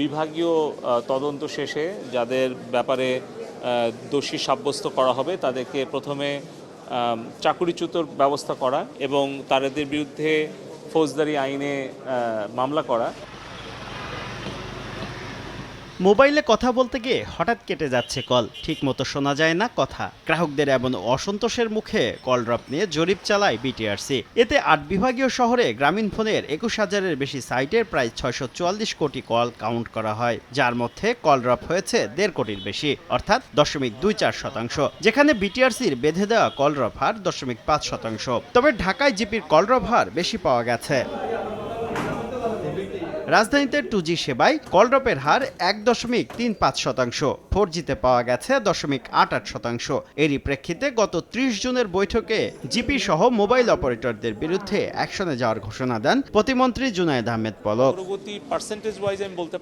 বিভাগীয় তদন্ত শেষে যাদের ব্যাপারে দোষী সাব্যস্ত করা হবে, তাদেরকে প্রথমে চাকুরিচ্যুত চাকুরিচ্যুতর ব্যবস্থা করা এবং তাদের বিরুদ্ধে ফৌজদারি আইনে মামলা করা। মোবাইলে কথা বলতে গিয়ে হঠাৎ কেটে যাচ্ছে কল। ঠিকমতো শোনা যায় না কথা। গ্রাহকদের এমন অসন্তোষের মুখে কল ড্রপ নিয়ে জরিপ চালায় বিটিআরসি। এতে আট বিভাগীয় শহরে গ্রামীণ ফোনের একুশ হাজারের বেশি সাইটের প্রায় ছয়শো চুয়াল্লিশ কোটি কল কাউন্ট করা হয়, যার মধ্যে কল ড্রপ হয়েছে দেড় কোটির বেশি, অর্থাৎ দশমিক দুই চার শতাংশ, যেখানে বিটিআরসির বেঁধে দেওয়া কল ড্রপ হার দশমিক পাঁচ শতাংশ। তবে ঢাকায় জিপির কল ড্রপ হার বেশি পাওয়া গেছে। রাজধানীতে টু জি সেবায় কলড্রপের হার এক দশমিক তিন পাঁচ শতাংশ ফোর জিতে পাওয়া গেছে দশমিক আট আট শতাংশ। এরই প্রেক্ষিতে গত ত্রিশ জুনের বৈঠকে জিপি সহ মোবাইল অপারেটরদের বিরুদ্ধে অ্যাকশনে যাওয়ার ঘোষণা দেন প্রতিমন্ত্রী জুনায়েদ আহমেদ পলক।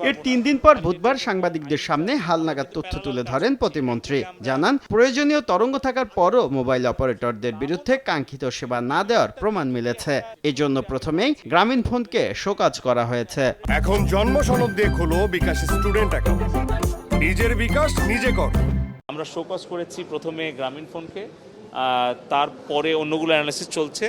এর তিন দিন পর বুধবার সাংবাদিকদের সামনে হালনাগাদ তথ্য তুলে ধরেন প্রতিমন্ত্রী। জানান প্রয়োজনীয় তরঙ্গ থাকার পরও মোবাইল অপারেটরদের বিরুদ্ধে কাঙ্ক্ষিত সেবা না দেওয়ার প্রমাণ মিলেছে। এজন্য প্রথমেই গ্রামীণ ফোনকে শোকাজ করা হয়েছে। এখন জন্ম সনদ দিয়ে খোলো বিকাশ স্টুডেন্ট অ্যাকাউন্ট। নিজের বিকাশ নিজে কর। আমরা শোকজ করেছি প্রথমে গ্রামীণ ফোনকে তারপরে অন্যগুলো অ্যানালাইসিস চলছে।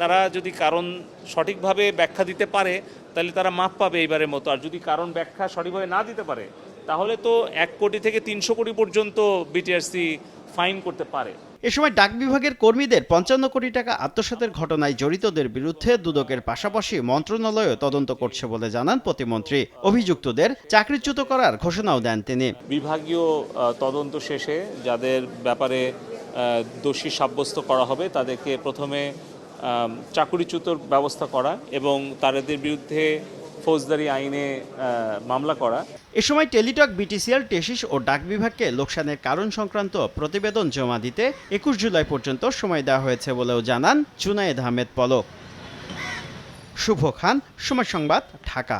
তারা যদি কারণ সঠিকভাবে ব্যাখ্যা দিতে পারে, তাহলে তারা মাপ পাবে এইবারের মতো। আর যদি কারণ ব্যাখ্যা সঠিকভাবে না দিতে পারে, তাহলে তো এক কোটি থেকে তিনশো কোটি পর্যন্ত বিটিআরসি ফাইন করতে পারে। এ সময় ডাক বিভাগের কর্মীদের পঞ্চান্ন কোটি টাকা আত্মসাতের ঘটনায় জড়িতদের বিরুদ্ধে দুদকের পাশাপাশি মন্ত্রণালয়ও তদন্ত করছে বলে জানান প্রতিমন্ত্রী। অভিযুক্তদের চাকরিচ্যুত করার ঘোষণাও দেন তিনি। বিভাগীয় তদন্ত শেষে যাদের ব্যাপারে দোষী সাব্যস্ত করা হবে তাদেরকে প্রথমে চাকুরিচ্যুতর ব্যবস্থা করা এবং তাদের বিরুদ্ধে ফৌজদারি আইনে মামলা করা। এ সময় টেলিটক, বিটিসিএল, টেসিস ও ডাক বিভাগকে লোকসানের কারণ সংক্রান্ত প্রতিবেদন জমা দিতে একুশ জুলাই পর্যন্ত সময় দেওয়া হয়েছে বলেও জানান জুনায়েদ আহমেদ পলক। শুভ খান, সময় সংবাদ, ঢাকা।